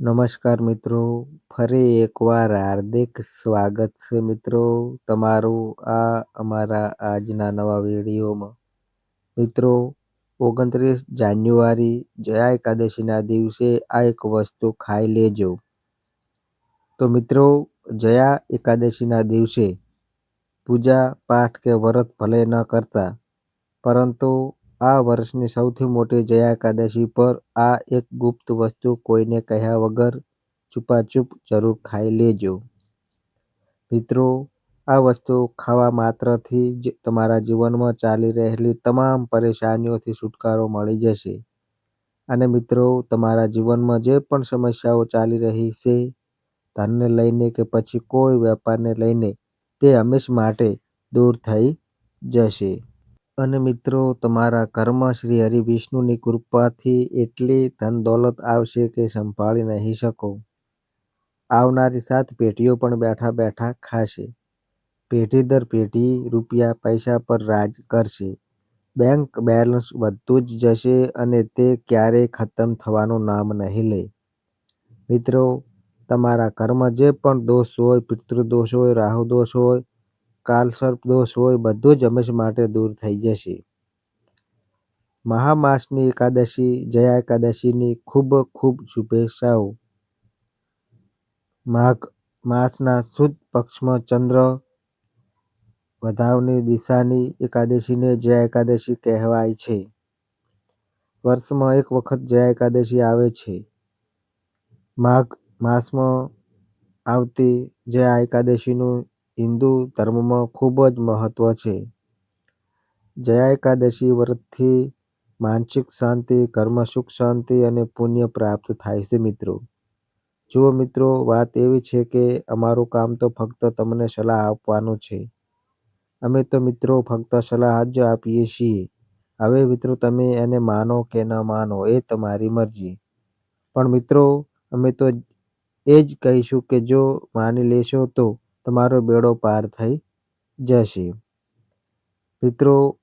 નમસ્કાર મિત્રો, ફરી એકવાર હાર્દિક સ્વાગત છે મિત્રો તમારું આ અમારા આજના નવા વિડીયોમાં. મિત્રો, ઓગણત્રીસ જાન્યુઆરી જયા એકાદશીના દિવસે આ એક વસ્તુ ખાઈ લેજો. તો મિત્રો, જયા એકાદશીના દિવસે પૂજા પાઠ કે વ્રત ભલે ન કરતા, પરંતુ આ વર્ષની સૌથી મોટી જયા એકાદશી પર આ એક ગુપ્ત વસ્તુ કોઈને કહ્યા વગર ચૂપાચૂપ જરૂર ખાઈ લેજો. મિત્રો, આ વસ્તુ ખાવા માત્રથી જ તમારા જીવનમાં ચાલી રહેલી તમામ પરેશાનીઓથી છુટકારો મળી જશે. અને મિત્રો, તમારા જીવનમાં જે પણ સમસ્યાઓ ચાલી રહી છે, ધનને લઈને કે પછી કોઈ વેપારને લઈને, તે હંમેશ માટે દૂર થઈ જશે. અને મિત્રો, તમારા ઘરમાં શ્રી હરિવિષ્ણુની કૃપાથી એટલી ધન દોલત આવશે કે સંભાળી નહીં શકો. આવનારી સાત પેઢીઓ પણ બેઠા બેઠા ખાશે. પેઢી દર પેઢી રૂપિયા પૈસા પર રાજ કરશે. બેંક બેલેન્સ વધતું જ જશે અને તે ક્યારેય ખતમ થવાનું નામ નહીં લે. મિત્રો, તમારા ઘરમાં જે પણ દોષ હોય, પિતૃદોષ હોય રાહુ દોષ હોય કાલસર્પ દોષ હોય, બધું જ હંમેશ માટે દૂર થઈ જશે. મહામાસની એકાદશી, જયા એકાદશીની ખૂબ ખૂબ શુભેચ્છાઓ. માઘ માસના શુદ્ધ પક્ષમાં ચંદ્ર વધાવની દિશાની એકાદશીને જયા એકાદશી કહેવાય છે. વર્ષમાં એક વખત જયા એકાદશી આવે છે. માઘ માસમાં આવતી જયા એકાદશીનું હિન્દુ ધર્મમાં ખૂબ જ મહત્વ છે. જયા એકાદશી વ્રતથી માનસિક શાંતિ, કર્મ સુખ શાંતિ અને પુણ્ય પ્રાપ્ત થાય છે મિત્રો. જુઓ મિત્રો, વાત એવી છે કે અમારું કામ તો ફક્ત તમને સલાહ આપવાનું છે. અમે તો મિત્રો ફક્ત સલાહ જ આપીએ છીએ. હવે મિત્રો, તમે એને માનો કે ન માનો એ તમારી મરજી. પણ મિત્રો, અમે તો એ જ કહીશું કે જો માની લેશો તો તમારો બેડો પાર થઈ જશે. મિત્રો,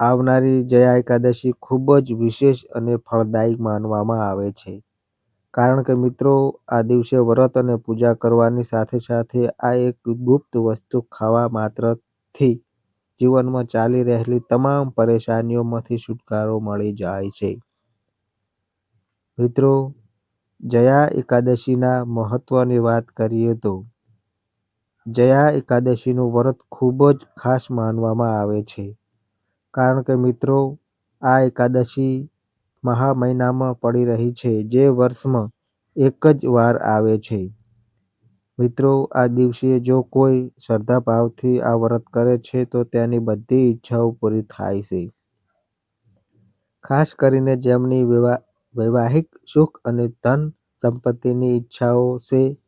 આવનારી જયા એકાદશી ખૂબ જ વિશેષ અને ફળદાયી માનવામાં આવે છે. કારણ કે મિત્રો, આ દિવસે વ્રત અને પૂજા કરવાની સાથે સાથે આ એક ગુપ્ત વસ્તુ ખાવા માત્રથી જીવનમાં ચાલી રહેલી તમામ પરેશાનીઓમાંથી છુટકારો મળી જાય છે. મિત્રો, જયા એકાદશીના મહત્વની વાત કરીએ તો જયા એકાદશીનું વ્રત ખૂબ જ ખાસ માનવામાં આવે છે. કારણ કે મિત્રો, આ એકાદશી મહા મહિનામાં પડી રહી છે, જે વર્ષમાં એક જ વાર આવે છે. મિત્રો, આ દિવસે જો કોઈ શ્રદ્ધાભાવથી આ વ્રત કરે છે, તો તેની બધી ઈચ્છાઓ પૂરી થાય છે. ખાસ કરીને જેમની વૈવાહિક સુખ અને ધન સંપત્તિની ઈચ્છાઓ છે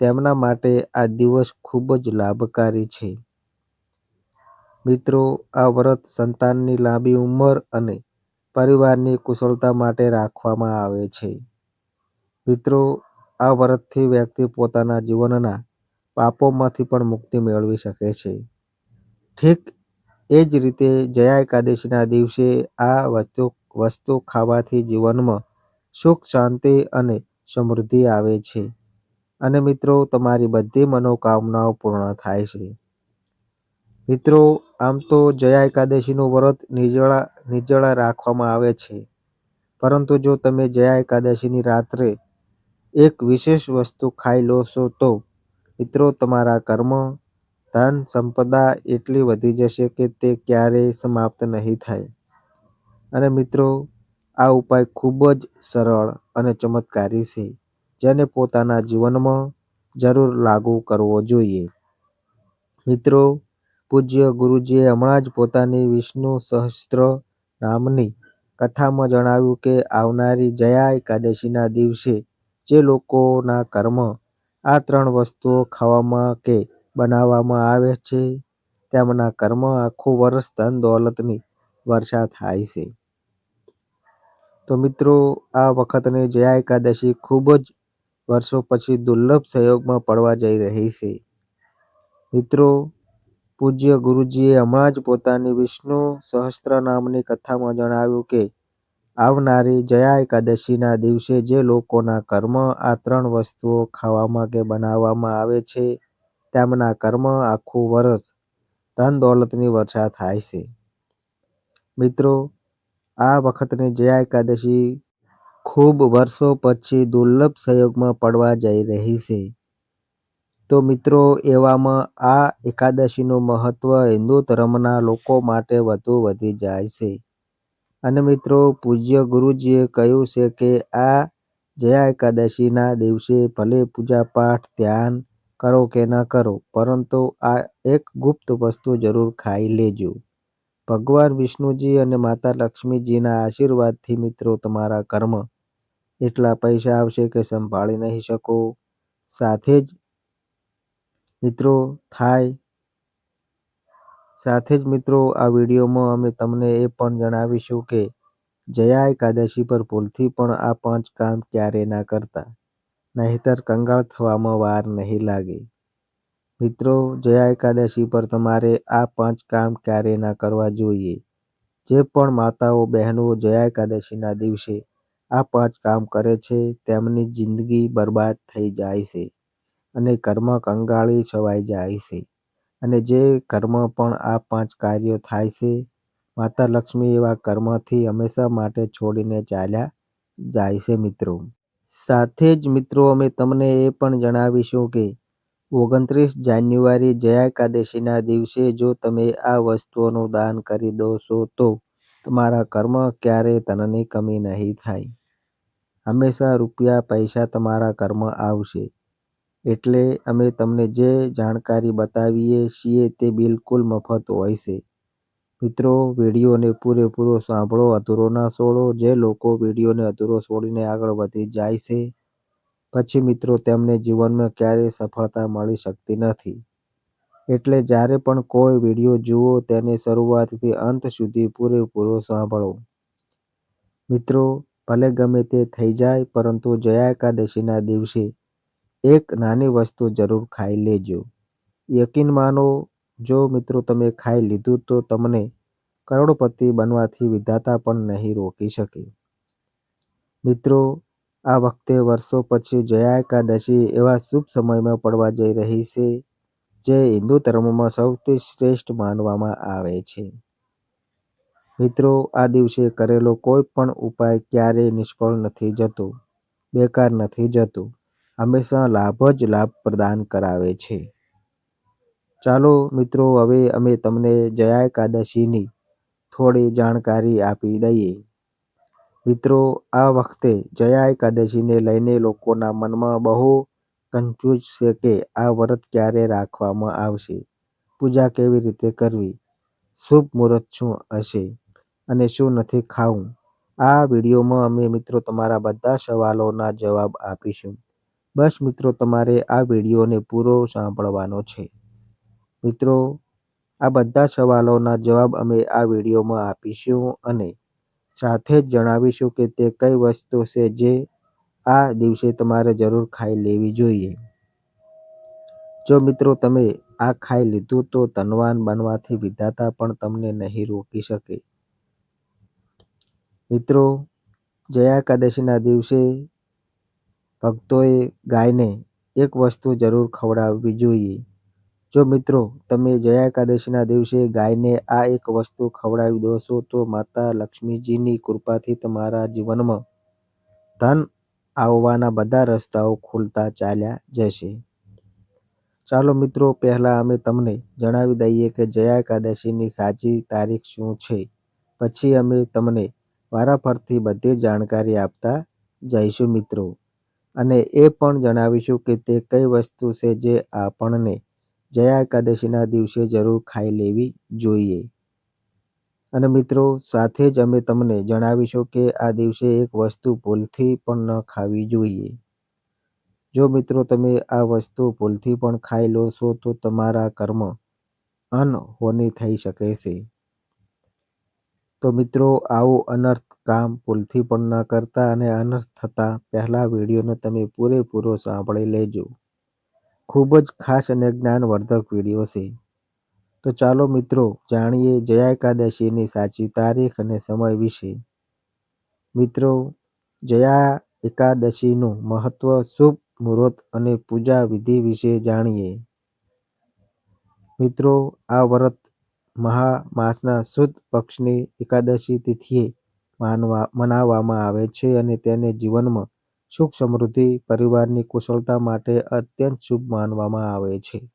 તેમના માટે આ દિવસ ખૂબ જ લાભકારી છે. મિત્રો, આ વ્રત સંતાનની લાંબી ઉંમર અને પરિવારની કુશળતા માટે રાખવામાં આવે છે. મિત્રો, આ વ્રતથી વ્યક્તિ પોતાના જીવનના પાપોમાંથી પણ મુક્તિ મેળવી શકે છે. ઠીક એ જ રીતે જયા એકાદશીના દિવસે આ વસ્તુ વસ્તુ ખાવાથી જીવનમાં સુખ, શાંતિ અને સમૃદ્ધિ આવે છે. અને મિત્રો, તમારી બધી મનોકામનાઓ પૂર્ણ થાય છે. મિત્રો, આમ તો જયા એકાદશીનું વ્રત નિર્જળા નિર્જળા રાખવામાં આવે છે. પરંતુ જો તમે જયા એકાદશીની રાત્રે એક વિશેષ વસ્તુ ખાઈ લો છો તો, મિત્રો, તમારા કર્મ, ધન, સંપદા એટલી વધી જશે કે તે ક્યારેય સમાપ્ત નહીં થાય. અને મિત્રો, આ ઉપાય ખૂબ જ સરળ અને ચમત્કારી છે. જેને પોતાના જીવનમાં જરૂર લાગુ કરવો જોઈએ. મિત્રો, પૂજ્ય ગુરુજીએ હમણાં જ પોતાની વિષ્ણુ સહસ્ત્ર નામની કથામાં જણાવ્યું કે આવનારી જયા એકાદશીના દિવસે જે લોકોના કર્મ આ ત્રણ વસ્તુઓ ખાવામાં કે બનાવવામાં આવે છે, તેમના કર્મ આખું વર્ષ ધન દોલતની વર્ષા થાય છે. તો મિત્રો, આ વખતની જયા એકાદશી ખૂબ જ વર્ષો પછી દુર્લભ સંયોગમાં પડવા જઈ રહી છે મિત્રો, પૂજ્ય ગુરુજીએ હમણાં જ પોતાની વિષ્ણુ સહસ્ત્ર નામની કથામાં જણાવ્યું કે, આવનારી જયા એકાદશીના દિવસે જે લોકોના કર્મ આ ત્રણ વસ્તુઓ ખાવામાં કે બનાવવામાં આવે છે, તેમના કર્મ આખું વરસ ધન દોલતની વર્ષા થાય છે. મિત્રો, આ વખતની જયા એકાદશી ખૂબ વર્ષો પછી દુર્લભ સંયોગમાં પડવા જઈ રહી છે. તો મિત્રો, એવામાં આ એકાદશીનું મહત્વ હિન્દુ ધર્મના લોકો માટે વધુ વધી જાય છે. અને મિત્રો, પૂજ્ય ગુરુજીએ કહ્યું છે કે આ જયા એકાદશીના દિવસે ભલે પૂજાપાઠ, ધ્યાન કરો કે ન કરો, પરંતુ આ એક ગુપ્ત વસ્તુ જરૂર ખાઈ લેજો. ભગવાન વિષ્ણુજી અને માતા લક્ષ્મીજીના આશીર્વાદથી મિત્રો, તમારા ઘરમાં એટલા પૈસા આવશે કે સંભાળી નહીં શકો. સાથે જ મિત્રો થાય, સાથે જ મિત્રો આ વિડીયોમાં અમે તમને એ પણ જણાવીશું કે જયા એકાદશી પર ભૂલથી પણ આ પાંચ કામ ક્યારે ના કરતા નહીંતર કંગાળ થવામાં વાર નહીં લાગે. મિત્રો, જયા એકાદશી પર તમારે આ પાંચ કામ ક્યારે ના કરવા જોઈએ. જે પણ માતાઓ બહેનો જયા એકાદશીના દિવસે આ પાંચ કામ કરે છે, તેમની જિંદગી બરબાદ થઈ જાય છે અને કર્મ કંગાળી છવાઈ જાય છે. અને જે કર્મ પણ આ પાંચ કાર્યો થાય છે, માતા લક્ષ્મી એવા કર્મથી હંમેશા માટે છોડીને ચાલ્યા જાય છે મિત્રો. સાથે જ મિત્રો, અમે તમને એ પણ જણાવીશું કે ઓગણત્રીસ જાન્યુઆરી જયા એકાદશીના દિવસે જો તમે આ વસ્તુઓનું દાન કરી દો છો તો તમારા કર્મ ક્યારેય ધનની કમી નહીં થાય. હંમેશા રૂપિયા, પૈસા તમારા ઘરમાં આવશે. એટલે અમે તમને જે જાણકારી બતાવીએ છીએ તે બિલકુલ મફત હોય છે. મિત્રો, વિડીયોને પૂરેપૂરો સાંભળો, અધૂરો ના છોડો. જે લોકો વિડીયોને અધૂરો છોડીને આગળ વધી જાય છે, પછી મિત્રો, તેમને જીવનમાં ક્યારેય સફળતા મળી શકતી નથી. એટલે જ્યારે પણ કોઈ વીડિયો જુઓ, તેને શરૂઆતથી અંત સુધી પૂરેપૂરો સાંભળો. મિત્રો ભલે ગમે તે થઈ જાય, પરંતુ જયા એકાદશીના દિવસે એક નાની વસ્તુ જરૂર ખાઈ લેજો. યકીન માનો, જો મિત્રો તમે ખાઈ લીધું તો તમને કરોડપતિ બનવાથી વિધાતા પણ નહીં રોકી શકે. મિત્રો, આ વખતે વર્ષો પછી જયા એકાદશી એવા શુભ સમયમાં પડવા જઈ રહી છે, જે હિન્દુ ધર્મમાં સૌથી શ્રેષ્ઠ માનવામાં આવે છે. મિત્રો આ દિવસે કરેલો કોઈ પણ ઉપાય ક્યારેય નિષ્ફળ નથી જતો, બેકાર નથી જતો, હંમેશા લાભ જ લાભ પ્રદાન કરાવે છે. ચાલો મિત્રો હવે અમે તમને જયા એકાદશીની થોડી જાણકારી આપી દઈએ. મિત્રો આ વખતે જયા એકાદશીને લઈને લોકોના મનમાં બહુ કન્ફ્યુઝ છે કે આ વ્રત ક્યારે રાખવામાં આવશે, પૂજા કેવી રીતે કરવી, શુભ મુહૂર્ત શું હશે અને શું નથી ખાવું. આ વિડીયોમાં અમે મિત્રો તમારા બધા સવાલોના જવાબ આપીશું. બસ મિત્રો, તમારે આ વિડીયોને પૂરો સાંભળવાનો છે. મિત્રો, આ બધા સવાલોના જવાબ અમે આ વિડીયોમાં આપીશું અને સાથે જ જણાવીશું કે તે કઈ વસ્તુ છે જે આ દિવસે તમારે જરૂર ખાઈ લેવી જોઈએ. જો મિત્રો, તમે આ ખાઈ લીધું તો ધનવાન બનવાથી વિધાતા પણ તમને નહીં રોકી શકે. મિત્રો, જયા એકાદશીના દિવસે ભક્તોએ ગાયને એક વસ્તુ જરૂર ખવડાવવી જોઈએ. જો મિત્રો, તમે જયા એકાદશીના દિવસે ગાયને આ એક વસ્તુ ખવડાવી દો તો માતા લક્ષ્મીજીની કૃપાથી તમારા જીવનમાં ધન આવવાના બધા રસ્તાઓ ખુલતા ચાલ્યા જશે. ચાલો મિત્રો, પહેલા અમે તમને જણાવી દઈએ કે જયા એકાદશીની સાચી તારીખ શું છે પછી અમે તમને વારાફરતી બધી જાણકારી આપતા જઈશું મિત્રો. અને એ પણ જણાવીશું કે તે કઈ વસ્તુ છે જે આપણને જયા એકાદશીના દિવસે જરૂર ખાઈ લેવી જોઈએ. અને મિત્રો, સાથે જ અમે તમને જણાવીશું કે આ દિવસે એક વસ્તુ ભૂલથી પણ ન ખાવી જોઈએ. જો મિત્રો, તમે આ વસ્તુ ભૂલથી પણ ખાઈ લો છો તો તમારા કર્મ અનહોની થઈ શકે છે. તો મિત્રો, આવું અનર્થ કામ ભૂલથી પણ ન કરતા અને અનર્થ થતા પહેલા વિડીયોને તમે પૂરેપૂરો સાંભળી લેજો. ખૂબ જ ખાસ અને જ્ઞાનવર્ધક વીડિયો છે. તો ચાલો મિત્રો, જાણીએ જયા એકાદશીની સાચી તારીખ અને સમય વિશે. મિત્રો, જયા એકાદશીનું મહત્વ, શુભ મુહૂર્ત અને પૂજા વિધિ વિશે જાણીએ મિત્રો, આ વ્રત મહા માસના સુદ પક્ષની એકાદશી તિથિએ મનાવવામાં આવે છે અને તેને જીવનમાં સુખ સમૃદ્ધિ, પરિવારની કુશળતા માટે અત્યંત શુભ માનવામાં આવે છે.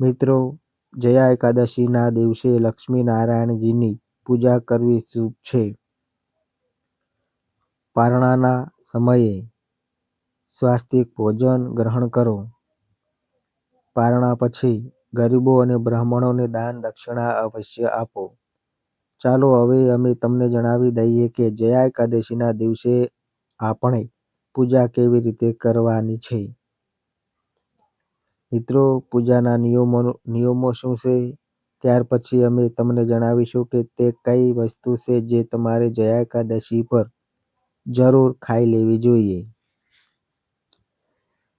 મિત્રો, જયા એકાદશીના દિવસે લક્ષ્મી નારાયણજીની પૂજા કરવી શુભ છે. પારણાના સમયે સ્વાસ્તિક ભોજન ગ્રહણ કરો. પારણા પછી ગરીબો અને બ્રાહ્મણોને દાન દક્ષિણા અવશ્ય આપો. ચાલો હવે અમે તમને જણાવી દઈએ કે જયા એકાદશીના દિવસે આપણે પૂજા કેવી રીતે કરવાની છે. મિત્રો, પૂજાના નિયમો નિયમો શું છે? ત્યાર પછી અમે તમને જણાવીશું કે તે કઈ વસ્તુ છે જે તમારે જયા એકાદશી પર જરૂર ખાઈ લેવી જોઈએ.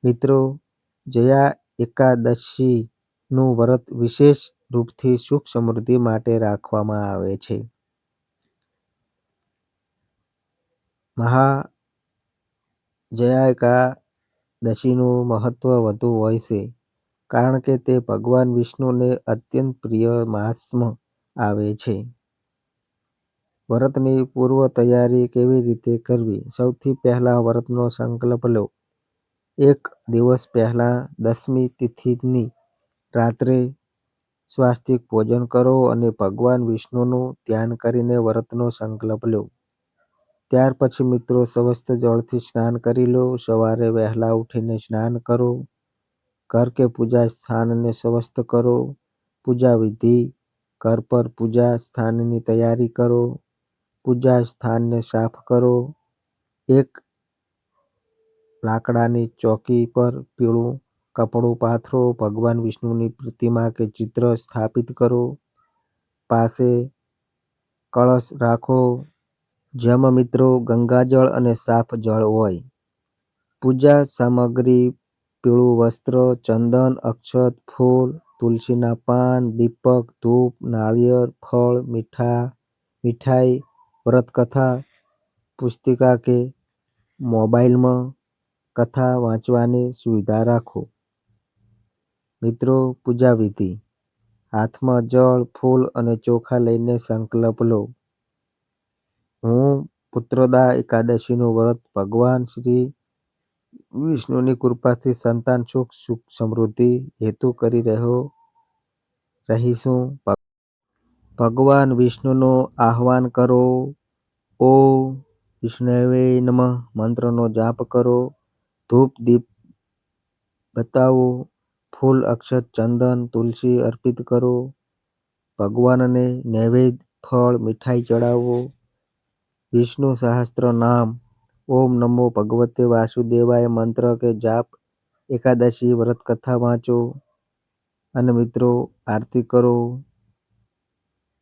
મિત્રો, જયા એકાદશીનું વ્રત વિશેષ રૂપથી સુખ સમૃદ્ધિ માટે રાખવામાં આવે છે. એકાદશીનું મહત્વ વધુ હોય છે, કારણ કે તે ભગવાન વિષ્ણુને અત્યંત પ્રિય માસમાં આવે છે. વ્રતની પૂર્વ તૈયારી કેવી રીતે કરવી? સૌથી પહેલા વ્રતનો સંકલ્પ લો. એક દિવસ પહેલા દસમી તિથિની રાત્રે સ્વાસ્તિક ભોજન કરો અને ભગવાન વિષ્ણુનું ધ્યાન કરીને વ્રતનો સંકલ્પ લો. ત્યાર પછી મિત્રો સ્વસ્થ જળથી સ્નાન કરી લો. સવારે વહેલા ઉઠીને સ્નાન કરો. ઘર કે પૂજા સ્થાનને સ્વસ્થ કરો. પૂજા વિધિ, ઘર પર પૂજા સ્થાનની તૈયારી કરો. પૂજા સ્થાનને સાફ કરો. એક લાકડાની ચોકી પર પીળું કપડું પાથરો, ભગવાન વિષ્ણુની પ્રતિમા કે ચિત્ર સ્થાપિત કરો. પાસે કળશ રાખો. જેમાં મિત્રો ગંગાજળ અને સાફ જળ હોય. પૂજા સામગ્રી, પીળું વસ્ત્ર, ચંદન, અક્ષત, ફૂલ, તુલસીના પાન, દીપક, ધૂપ, નાળિયેર, ફળ, મીઠા, મીઠાઈ, વ્રતકથા, પુસ્તિકા કે મોબાઈલમાં કથા વાંચવાની સુવિધા રાખો. મિત્રો પૂજા વિધિ હાથમાં જળ, ફૂલ અને ચોખા લઈને સંકલ્પ લો. હું પુત્રદા એકાદશીનું વ્રત ભગવાન શ્રી વિષ્ણુની કૃપાથી સંતાન, સુખ સુખ સમૃદ્ધિ હેતુ કરી રહ્યો રહીશું. ભગવાન વિષ્ણુનું આહ્વાન કરો. ઓમ વિષ્ણવે નમઃ. મંત્રનો જાપ કરો. ધૂપ દીપ બતાવો. ફૂલ અક્ષત ચંદન તુલસી અર્પિત કરો. ભગવાનને નૈવેદ્ય, ફળ, મીઠાઈ ચડાવો. વિષ્ણુ સહસ્ત્ર નામ. ઓમ નમો ભગવતે વાસુદેવાય મંત્ર કે જાપ. એકાદશી વ્રત કથા વાંચો. અને મિત્રો, આરતી કરો.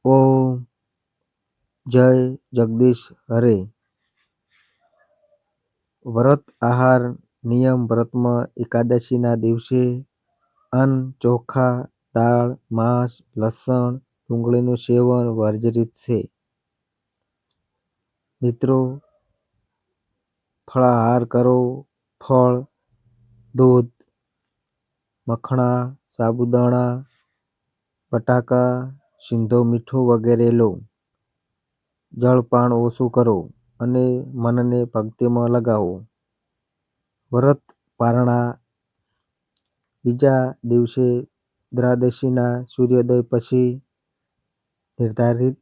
ઓમ. જય જગદીશ હરે. વ્રત આહાર નિયમ વ્રતમાં એકાદશીના દિવસે અન્ન, ચોખા, દાળ, માંસ, લસણ, ડુંગળીનું સેવન વર્જિત છે. મિત્રો, ફળાહાર કરો. ફળ, દૂધ, મખણા, સાબુદાણા, બટાકા, સિંધો મીઠું વગેરે લો. જળપાન ઓછું કરો અને મનને ભક્તિમાં લગાવો. વ્રત, પારણા બીજા દિવસે દ્વાદશીના સૂર્યોદય પછી નિર્ધારિત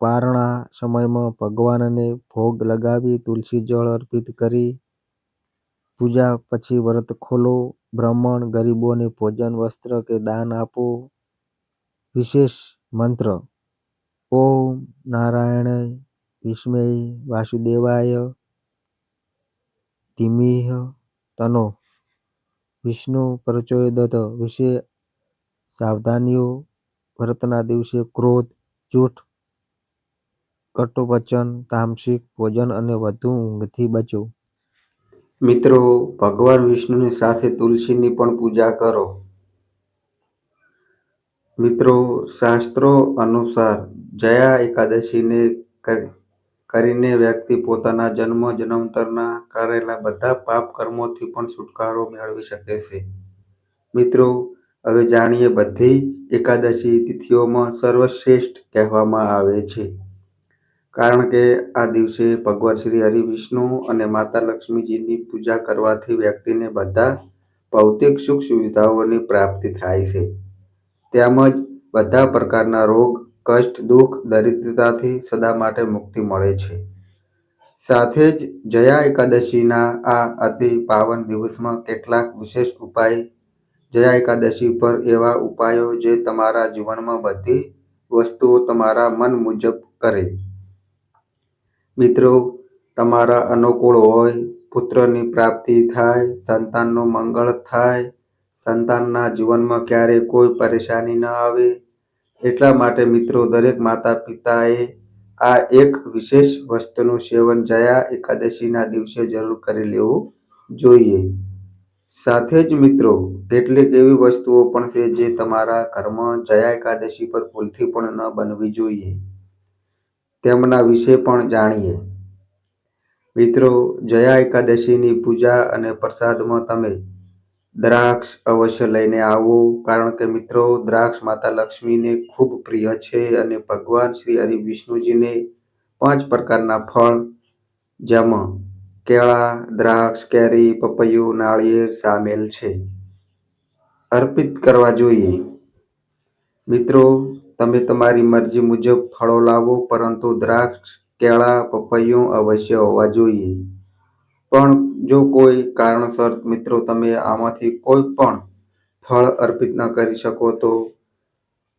પારણા સમયમાં ભગવાનને ભોગ લગાવી તુલસી જળ અર્પિત કરી પૂજા પછી વ્રત ખોલો, બ્રાહ્મણ ગરીબોને ભોજન, વસ્ત્ર કે દાન આપો. વિશેષ મંત્ર, ઓમ નારાયણ વિષ્ણવે વાસુદેવાય ધીમીહ તનો. વિષ્ણુ પ્રચોદયાત વિશે સાવધાનીઓ, વ્રતના દિવસે ક્રોધ, જૂઠ, કટુવચન, તામસિક ભોજન અને વધુ ઊંઘથી બચો. મિત્રો, ભગવાન વિષ્ણુની સાથે તુલસીની પણ પૂજા કરો. મિત્રો, શાસ્ત્રો અનુસાર જયા એકાદશીને કરીને વ્યક્તિ પોતાના જન્મ જન્માંતરના કરેલા બધા પાપ કર્મોથી પણ છુટકારો મેળવી શકે છે. મિત્રો હવે જાણીએ બધી એકાદશી તિથિઓમાં સર્વશ્રેષ્ઠ કહેવામાં આવે છે. કારણ કે આ દિવસે ભગવાન શ્રી હરિ વિષ્ણુ અને માતા લક્ષ્મીજીની પૂજા કરવાથી વ્યક્તિને બધા ભૌતિક સુખ સુવિધાઓની પ્રાપ્તિ થાય છે. તેમજ બધા પ્રકારના રોગ, કષ્ટ, દુઃખ, દરિદ્રતાથી સદા માટે મુક્તિ મળે છે. સાથે જ જયા એકાદશીના આ અતિ પાવન દિવસમાં કેટલાક વિશેષ ઉપાય જયા એકાદશી પર એવા ઉપાયો જે તમારા જીવનમાં બધી વસ્તુઓ તમારા મન મુજબ કરે. મિત્રો તમારા અનુકૂળ હોય, પુત્રની પ્રાપ્તિ થાય, સંતાનનું મંગળ થાય, સંતાનના જીવનમાં ક્યારેય કોઈ પરેશાની ન આવે એટલા માટે મિત્રો, દરેક માતા પિતાએ આ એક વિશેષ વસ્તુનું સેવન જયા એકાદશીના દિવસે જરૂર કરી લેવું જોઈએ. સાથે જ મિત્રો, કેટલીક એવી વસ્તુઓ પણ છે જે તમારા ઘરમાં જયા એકાદશી પર ભૂલથી પણ ન બનવી જોઈએ. તેમના વિશે પણ જાણીએ. મિત્રો, જયા એકાદશીની પૂજા અને પ્રસાદમાં તમે દ્રાક્ષ અવશ્ય લઈને આવો કારણ કે મિત્રો દ્રાક્ષ માતા લક્ષ્મીને ખૂબ પ્રિય છે અને ભગવાન શ્રી હરિ વિષ્ણુજીને પાંચ પ્રકારના ફળ જેમાં કેળા, દ્રાક્ષ, કેરી, પપૈયું, નાળિયેર સામેલ છે. અર્પિત કરવા જોઈએ. મિત્રો તમે તમારી મરજી મુજબ ફળો લાવો પરંતુ દ્રાક્ષ, કેળા, પપૈયું અવશ્ય હોવા જોઈએ. પણ જો કોઈ કારણસર મિત્રો તમે આમાંથી કોઈ પણ ફળ અર્પિત ન કરી શકો તો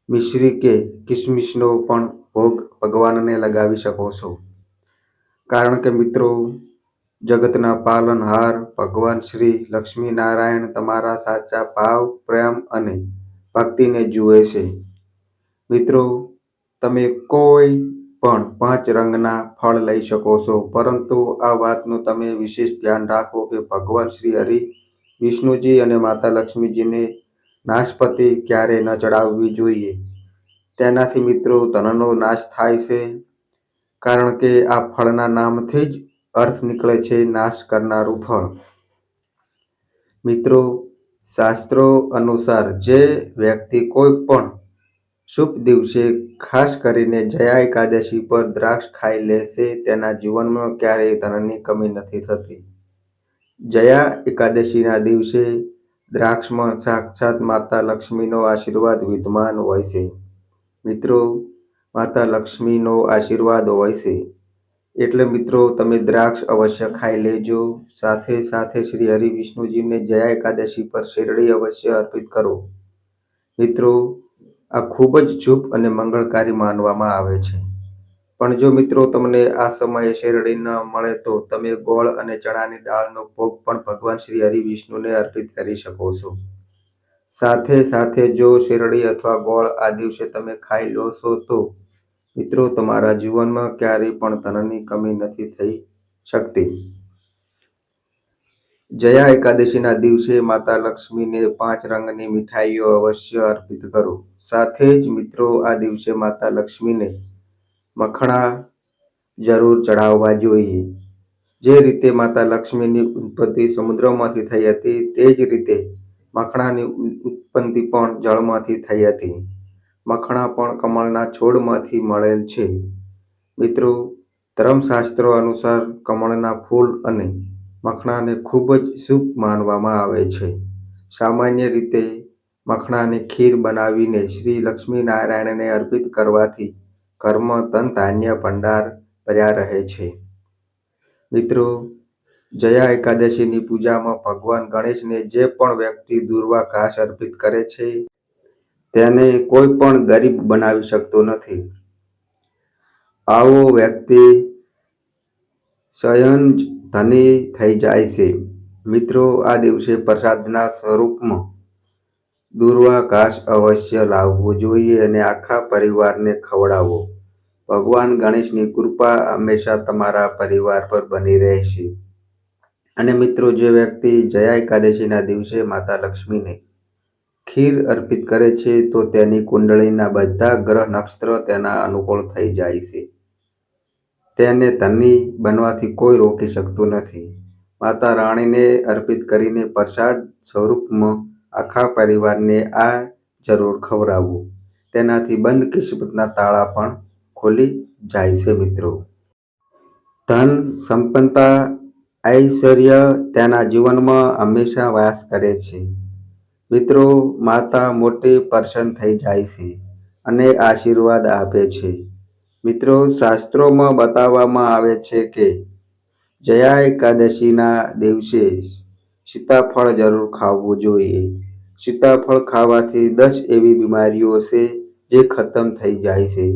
મિશ્રી કે કિસમિસનો પણ ભોગ ભગવાનને લગાવી શકો છો. કારણ કે મિત્રો જગતના પાલનહાર ભગવાન શ્રી લક્ષ્મીનારાયણ તમારા સાચા ભાવ, પ્રેમ અને ભક્તિને જુએ છે. મિત્રો તમે કોઈ પણ પાંચ રંગના ફળ લઈ શકો છો પરંતુ આ વાતનું તમે વિશેષ ધ્યાન રાખો કે ભગવાન શ્રી હરિ વિષ્ણુજી અને માતા લક્ષ્મીજીને નાશપતિ ક્યારેય ન ચડાવવી જોઈએ. તેનાથી મિત્રો ધનનો નાશ થાય છે. કારણ કે આ ફળના નામથી જ અર્થ નીકળે છે નાશ કરનારું ફળ. મિત્રો, શાસ્ત્રો અનુસાર જે વ્યક્તિ કોઈ પણ શુભ દિવસે ખાસ કરીને જયા એકાદશી પર દ્રાક્ષ ખાઈ લેશે તેના જીવનમાં ક્યારેય ધનની કમી નથી થતી. જયા એકાદશીના દિવસે દ્રાક્ષમાં સાક્ષાત માતા લક્ષ્મીનો આશીર્વાદ વિદ્યમાન હોય છે. મિત્રો, માતા લક્ષ્મીનો આશીર્વાદ હોય છે. એટલે મિત્રો, તમે દ્રાક્ષ અવશ્ય ખાઈ લેજો. સાથે સાથે શ્રી હરિ વિષ્ણુજીને જયા એકાદશી પર શેરડી અવશ્ય અર્પિત કરો. મિત્રો આ ખૂબ જ શુભ અને મંગળકારી માનવામાં આવે છે. પણ જો મિત્રો તમને આ સમયે શેરડી ન મળે તો તમે ગોળ અને ચણાની દાળનો ભોગ પણ ભગવાન શ્રી હરિ વિષ્ણુને અર્પિત કરી શકો છો. સાથે સાથે જો શેરડી અથવા ગોળ આ દિવસે તમે ખાઈ લો છો તો મિત્રો તમારા જીવનમાં ક્યારેય પણ ધનની કમી નથી થઈ શકતી. જયા એકાદશીના દિવસે માતા લક્ષ્મીને પાંચ રંગની મીઠાઈઓ અવશ્ય અર્પિત કરો. સાથે જ મિત્રો, આ દિવસે માતા લક્ષ્મીને મખણા જરૂર ચડાવવા જોઈએ. જે રીતે માતા લક્ષ્મીની ઉત્પત્તિ સમુદ્રમાંથી થઈ હતી, તે જ રીતે મખણાની ઉત્પત્તિ પણ જળમાંથી થઈ હતી. મખણા પણ કમળના છોડમાંથી મળેલ છે. મિત્રો, ધર્મશાસ્ત્રો અનુસાર કમળના ફૂલ અને મખણાને ખૂબ જ શુભ માનવામાં આવે છે. સામાન્ય રીતે મખણાની ખીર બનાવીને શ્રી લક્ષ્મીનારાયણને અર્પિત કરવાથી કર્મ તન ધાન્ય ભંડાર ભર્યા રહે છે. મિત્રો, જયા એકાદશીની પૂજામાં ભગવાન ગણેશને જે પણ વ્યક્તિ દૂર્વા ઘાસ અર્પિત કરે છે, તેને કોઈ પણ ગરીબ બનાવી શકતો નથી. આવો વ્યક્તિ જ ધની થઈ જાય છે. મિત્રો, આ દિવસે પ્રસાદના સ્વરૂપમાં દૂર્વા ઘાસ અવશ્ય લાવવું જોઈએ અને આખા પરિવારને ખવડાવો. ભગવાન ગણેશની કૃપા હંમેશા તમારા પરિવાર પર બની રહેશે. અને મિત્રો, જે વ્યક્તિ જયા એકાદશીના દિવસે માતા લક્ષ્મીને ખીર અર્પિત કરે છે, તો તેની કુંડળીના બધા ગ્રહ નક્ષત્ર તેના અનુકૂળ થઈ જાય છે. તેને ધની બનવાથી કોઈ રોકી શકતું નથી. માતા રાણીને અર્પિત કરીને પ્રસાદ સ્વરૂપમાં આખા પરિવારને આ જરૂર ખવડાવવું. તેનાથી બંધ કિસ્મતના તાળા પણ ખોલી જાય છે મિત્રો. ધન સંપન્નતા, ઐશ્વર્ય તેના જીવનમાં હંમેશા વાસ કરે છે. મિત્રો, માતા મોટી પ્રસન્ન થઈ જાય છે અને આશીર્વાદ આપે છે. મિત્રો, શાસ્ત્રોમાં બતાવવામાં આવે છે કે જયા એકાદશીના દિવસે સીતાફળ જરૂર ખાવું જોઈએ. સીતાફળ ખાવાથી દસ એવી બીમારીઓ છે જે ખતમ થઈ જાય છે.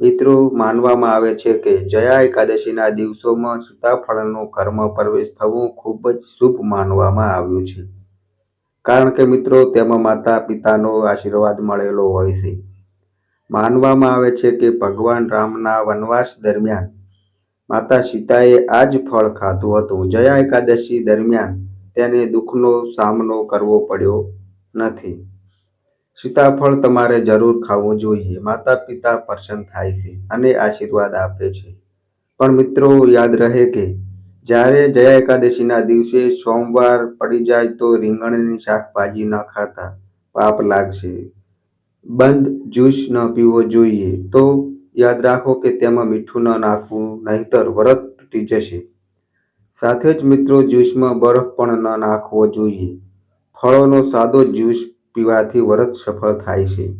મિત્રો, માનવામાં આવે છે કે જયા એકાદશીના દિવસોમાં સીતાફળનું કર્મ પ્રવેશ થવું ખૂબ જ શુભ માનવામાં આવ્યું છે. કારણ કે મિત્રો, તેમાં માતા પિતાનો આશીર્વાદ મળેલો હોય છે. માનવામાં આવે છે કે ભગવાન રામના વનવાસ દરમિયાન માતા સીતાએ આ જ ફળ ખાધું હતું. જયા એકાદશી દરમિયાન તેને દુઃખનો સામનો કરવો પડ્યો નથી. સીતાફળ તમારે જરૂર ખાવું જોઈએ. માતા પિતા પ્રસન્ન થાય છે અને આશીર્વાદ આપે છે. પણ મિત્રો, યાદ રહે કે જ્યારે જયા એકાદશીના દિવસે સોમવાર પડી જાય તો રીંગણની શાકભાજી ન ખાતા પાપ લાગશે. બંધ જ્યુસ ન પીવો જોઈએ. તો યાદ રાખો કે તેમાં મીઠું ન નાખવું, નહીતર વ્રત તૂટી જશે. સાથે જ મિત્રો, જ્યુસમાં બરફ પણ ન નાખવો જોઈએ. ફળોનો સાદો જ્યુસ પીવાથી વ્રત સફળ થાય છે.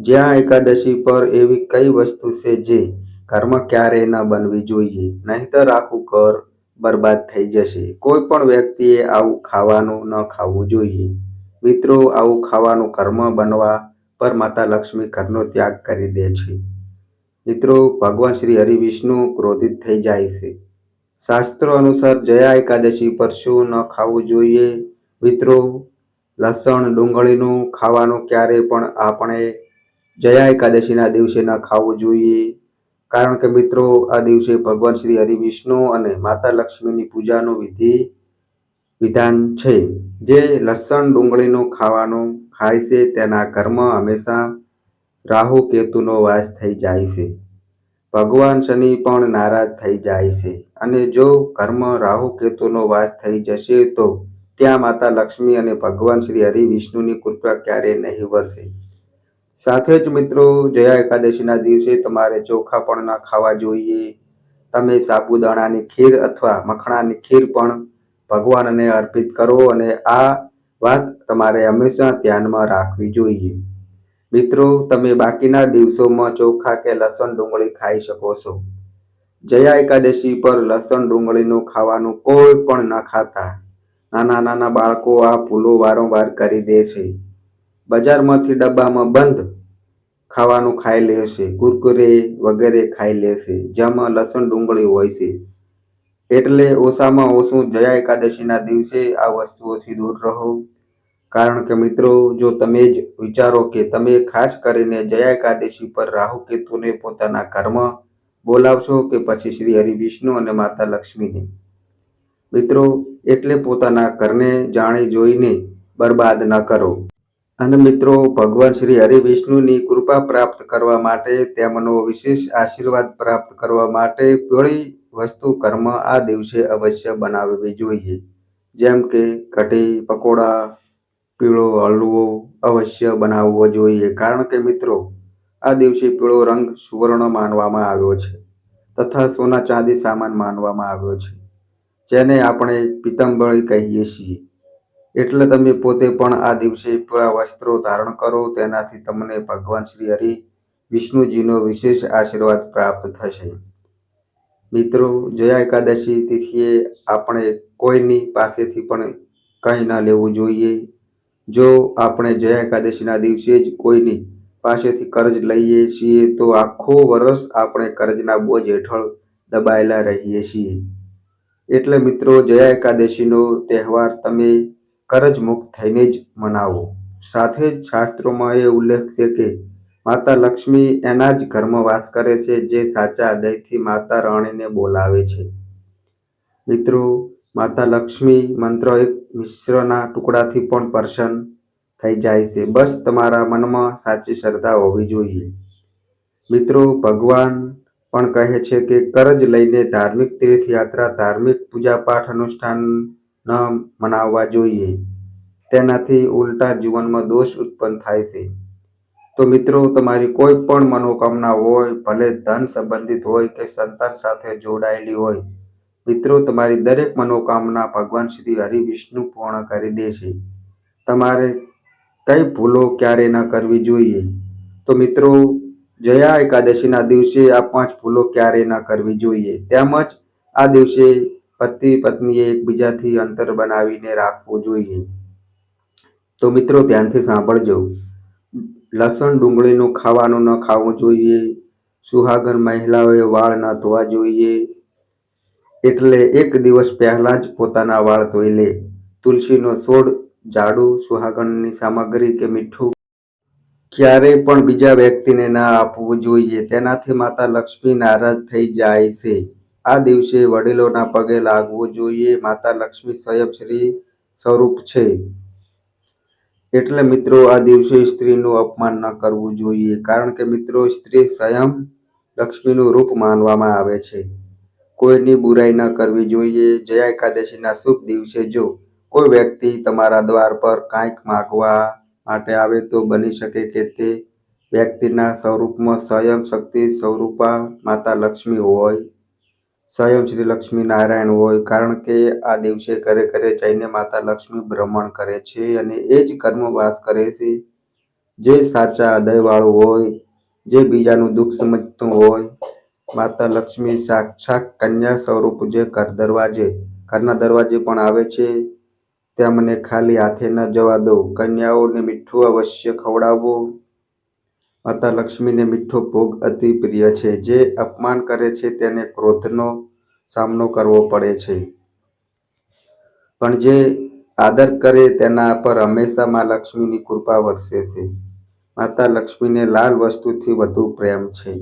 જ્યાં એકાદશી પર એવી કઈ વસ્તુ છે જે ઘરમાં ક્યારેય ન બનવી જોઈએ? નહીતર આખું ઘર બરબાદ થઈ જશે. કોઈ પણ વ્યક્તિએ આવું ખાવાનું ન ખાવું જોઈએ. મિત્રો, આવું ખાવાનું કર્મ બનવા પર માતા લક્ષ્મી ઘરનો ત્યાગ કરી દે છે. મિત્રો, ભગવાન શ્રી હરિવિષ્ણુ ક્રોધિત થઈ જાય છે. શાસ્ત્રો અનુસાર જયા એકાદશી પર શું ન ખાવું જોઈએ? મિત્રો, લસણ, ડુંગળીનું ખાવાનું ક્યારે પણ આપણે જયા એકાદશીના દિવસે ન ખાવું જોઈએ. કારણ કે મિત્રો, આ દિવસે ભગવાન શ્રી હરિવિષ્ણુ અને માતા લક્ષ્મીની પૂજાનો વિધિ વિધાન છે. જે લસણ ડુંગળીનું ખાવાનું ખાય છે, તેના કર્મ હંમેશા રાહુ કેતુનો વાસ થઈ જાય છે. ભગવાન શનિ પણ નારાજ થઈ જાય છે અને જો કર્મ રાહુ કેતુનો વાસ થઈ જશે તો ત્યાં માતા લક્ષ્મી અને ભગવાન શ્રી હરિ વિષ્ણુની કૃપા ક્યારેય નહીં વરસે. સાથે જ મિત્રો, જયા એકાદશીના દિવસે તમારે ચોખા પણ ન ખાવા જોઈએ. તમે સાબુદાણાની ખીર અથવા મખણાની ખીર પણ ભગવાનને અર્પિત કરો અને આ વાત તમારે હંમેશા ધ્યાનમાં રાખવી જોઈએ. મિત્રો, તમે બાકીના દિવસોમાં ચોખા કે લસણ ડુંગળી ખાઈ શકો છો. જયા એકાદશી પર લસણ ડુંગળીનું ખાવાનું કોઈ પણ ન ખાતા. નાના નાના બાળકો આ ભૂલો વારંવાર કરી દે છે. બજારમાંથી ડબ્બામાં બંધ ખાવાનું ખાઈ લેશે કુરકુરે વગેરે ખાઈ લેશે જેમાં લસણ ડુંગળી હોય છે. એટલે ઓછામાં ઓછું જયા એકાદશીના દિવસે આ વસ્તુઓથી દૂર રહો. કારણ કે મિત્રો, જો તમે જ વિચારો કે તમે ખાસ કરીને જયા એકાદશી પર રાહુ કેતુને પોતાના કર્મ બોલાવશો કે પછી શ્રી હરિ વિષ્ણુ અને માતા લક્ષ્મીને. મિત્રો, એટલે પોતાના ઘરને જાણી જોઈને બરબાદ ન કરો. અને મિત્રો, ભગવાન શ્રી હરિ વિષ્ણુની કૃપા પ્રાપ્ત કરવા માટે તેમનો વિશેષ આશીર્વાદ પ્રાપ્ત કરવા માટે પીળી વસ્તુ, કર્મ આ દિવસે અવશ્ય બનાવવી જોઈએ. જેમ કે કઢી, પકોડા, પીળો હલવો અવશ્ય બનાવવો જોઈએ. કારણ કે મિત્રો, આ દિવસે પીળો રંગ સુવર્ણ માનવામાં આવ્યો છે તથા સોના ચાંદી સામાન માનવામાં આવ્યો છે. જેને આપણે પિત્તંબળી કહીએ છીએ. એટલે તમે પોતે પણ આ દિવસે પીળા વસ્ત્રો ધારણ કરો, તેનાથી તમને ભગવાન શ્રી હરિ વિષ્ણુજીનો વિશેષ આશીર્વાદ પ્રાપ્ત થશે. મિત્રો, જયા એકાદશી તિથિએ આપણે કોઈની પાસેથી પણ કંઈ ન લેવું જોઈએ. જો આપણે જયા એકાદશીના દિવસે જ કોઈની પાસેથી કર્જ લઈએ છીએ, તો આખો વર્ષ આપણે કર્જના બોજ હેઠળ દબાયેલા રહીએ છીએ. એટલે મિત્રો, જયા એકાદશીનો તહેવાર તમે કરજ મુક્ત થઈને જ મનાવો. સાથે જ શાસ્ત્રોમાં એ ઉલ્લેખ છે કે માતા લક્ષ્મી એના જ ઘરમાં વાસ કરે છે જે સાચા હૃદયથી માતા રાણીને બોલાવે છે. મિત્રો, માતા લક્ષ્મી મંત્ર એક મિશ્રના ટુકડાથી પણ પ્રસન્ન થઈ જાય છે. બસ તમારા મનમાં સાચી શ્રદ્ધા હોવી જોઈએ. મિત્રો, ભગવાન પણ કહે છે કે કરજ લઈને ધાર્મિક તીર્થયાત્રા, ધાર્મિક પૂજાપાઠ, અનુષ્ઠાન ન મનાવવા જોઈએ. તેનાથી ઉલટા જીવનમાં દોષ ઉત્પન્ન થાય છે. તો મિત્રો, તમારી કોઈ પણ મનોકામના હોય, ભલે ધન સંબંધિત હોય કે સંતાન સાથે જોડાયેલી હોય, મિત્રો, તમારી દરેક મનોકામના ભગવાન શ્રી હરિ વિષ્ણુ પૂર્ણ કરી દેશે. તમારે કઈ ભૂલો ક્યારે ન કરવી જોઈએ? તો મિત્રો, જયા એકાદશીના દિવસે આ પાંચ ભૂલો ક્યારે ન કરવી જોઈએ? તેમજ આ દિવસે પતિ પત્નીએ એકબીજાથી અંતર બનાવીને રાખવું જોઈએ. તો મિત્રો, ધ્યાનથી સાંભળજો. લસણ ડુંગળીનું ખાવાનું ન ખાવું જોઈએ. સુહાગન મહિલાઓએ વાળ ન ધોવા જોઈએ. એટલે એક દિવસ પહેલા જ પોતાના વાળ ધોઈ લે. તુલસીનો છોડ ઝાડુ સુહાગણની સામગ્રી કે મીઠું. ક્યારેય પણ બીજા વ્યક્તિને ના આપવું જોઈએ. તેનાથી માતા લક્ષ્મી નારાજ થઈ જાય છે. આ દિવસે વડીલોના પગે લાગવું જોઈએ. માતા લક્ષ્મી સ્વયં શ્રી સ્વરૂપ છે. એટલે મિત્રો, આ દિવસે સ્ત્રીનું અપમાન ન કરવું જોઈએ, કારણ કે મિત્રો, સ્ત્રી સ્વયં લક્ષ્મીનું રૂપ માનવામાં આવે છે. કોઈની બુરાઈ ન કરવી જોઈએ. જયા એકાદશીના શુભ દિવસે જો કોઈ વ્યક્તિ તમારા દ્વાર પર કાંઈક માગવા માટે આવે તો બની શકે કે તે વ્યક્તિના સ્વરૂપમાં સ્વયં શક્તિ સ્વરૂપા માતા લક્ષ્મી હોય સ્વયં શ્રી લક્ષ્મી નારાયણ હોય, કારણ કે આ દિવસે ઘરે ઘરે જઈને માતા લક્ષ્મી ભ્રમણ કરે છે અને એ જ કર્મવાસ કરે છે. જે સાચા હૃદયવાળું હોય, જે બીજાનું દુઃખ સમજતું હોય, માતા લક્ષ્મી સાક્ષાત કન્યા સ્વરૂપ જે ઘર દરવાજે, ઘરના દરવાજે પણ આવે છે. ત્યાં મને ખાલી હાથે ન જવા દો. કન્યાઓને મીઠું અવશ્ય ખવડાવવું માતા લક્ષ્મીને મીઠો ભોગ અતિ પ્રિય છે. જે અપમાન કરે છે તેને ક્રોધનો સામનો કરવો પડે છે. પણ જે આદર કરે તેના પર હંમેશા મા લક્ષ્મીની કૃપા વરસે છે. માતા લક્ષ્મીને લાલ વસ્તુથી વધુ પ્રેમ છે.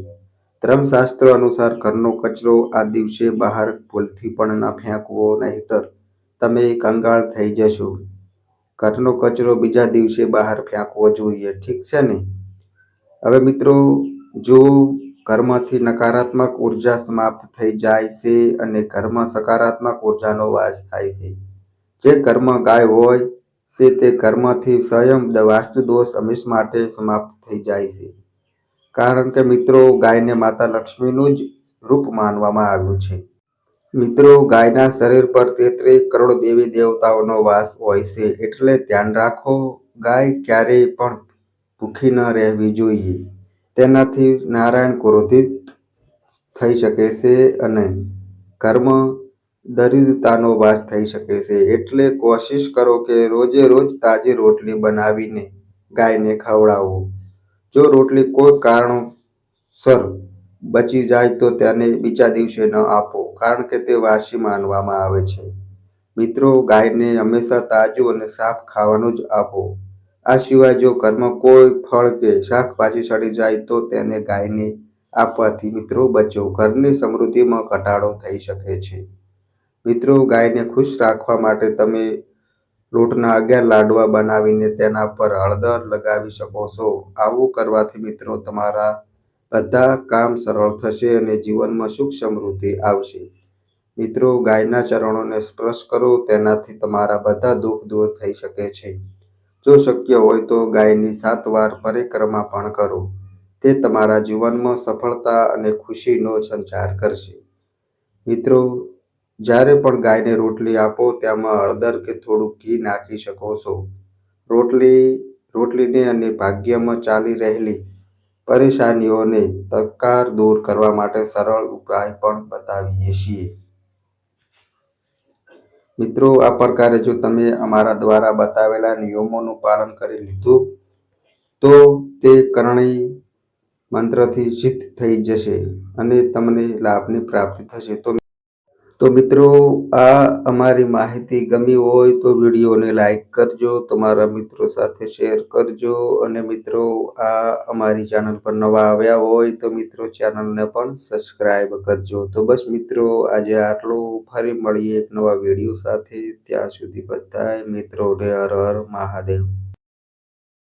ધર્મશાસ્ત્ર અનુસાર ઘરનો કચરો આ દિવસે બહાર ભૂલથી પણ ન ફેંકવો, નહીતર તમે કંગાળ થઈ જશો. ઘરનો કચરો બીજા દિવસે બહાર ફેંકવો જોઈએ. ઠીક છે ને? હવે મિત્રો, જો ઘરમાંથી નકારાત્મક ઊર્જા સમાપ્ત થઈ જાય છે અને ઘરમાં સકારાત્મક ઉર્જાનો વાસ થાય છે, જે ઘરમાં ગાય હોય છે તે ઘરમાંથી સ્વયં વાસ્તુ દોષ હંમેશ માટે સમાપ્ત થઈ જાય છે. કારણ કે મિત્રો, ગાયને માતા લક્ષ્મીનું જ રૂપ માનવામાં આવ્યું છે. મિત્રો, ગાયના શરીર પર તેત્રીસ કરોડ દેવી દેવતાઓનો વાસ હોય છે, એટલે ધ્યાન રાખો, ગાય ક્યારેય પણ ભૂખી ન રહેવી જોઈએ. તેનાથી નારાયણ ક્રોધિત થઈ શકે છે અને કર્મ દરિદ્રતાનો વાસ થઈ શકે છે. એટલે કોશિશ કરો કે રોજે રોજ તાજી રોટલી બનાવીને ગાયને ખવડાવો. જો રોટલી કોઈ કારણોસર બચી જાય તો તેને બીજા દિવસે ન આપો, કારણ કે તે વાસી માનવામાં આવે છે. મિત્રો, ગાયને હંમેશા તાજું અને સાફ ખાવાનું જ આપો. આ સિવાય જો ઘરમાં કોઈ ફળ કે શાકભાજી સડી જાય તો તેને ગાયને આપવાથી મિત્રો બચો ઘરની સમૃદ્ધિમાં ઘટાડો થઈ શકે છે. મિત્રો, ગાયને ખુશ રાખવા માટે તમે લોટના અગિયાર લાડવા બનાવીને તેના પર હળદર લગાવી શકો છો. આવું કરવાથી મિત્રો તમારા બધા કામ સરળ થશે અને જીવનમાં સુખ સમૃદ્ધિ આવશે. મિત્રો, ગાયના ચરણોને સ્પર્શ કરો, તેનાથી તમારા બધા દુઃખ દૂર થઈ શકે છે. જો શક્ય હોય તો ગાયની સાત વાર પરિક્રમા પણ કરો. તે તમારા જીવનમાં સફળતા અને ખુશીનો સંચાર કરશે. મિત્રો, જ્યારે પણ ગાયને રોટલી આપો, તેમાં હળદર કે થોડું ઘી નાખી શકો છો. રોટલી, રોટલીને અને ભાગ્યમાં ચાલી રહેલી પરેશાનીઓને તત્કાર દૂર કરવા માટે સરળ ઉપાય પણ બતાવીએ છીએ. મિત્રો, આ પ્રકારે જો તમે અમારા દ્વારા બતાવેલા નિયમોનું પાલન કરી લીધું, તો તે કરણી મંત્રથી સિદ્ધ થઈ જશે અને તમને લાભની પ્રાપ્તિ થશે. તો તો મિત્રો, આ અમારી માહિતી ગમી હોય તો વિડીયોને લાઈક કરજો, તમારા મિત્રો સાથે શેર કરજો અને મિત્રો, આ અમારી ચેનલ પર નવા આવ્યા હોય તો મિત્રો ચેનલને પણ સબસ્ક્રાઈબ કરજો. તો બસ મિત્રો, આજે આટલું. ફરી મળીએ એક નવા વીડિયો સાથે. ત્યાં સુધી બધાએ મિત્રોને હર હર મહાદેવ.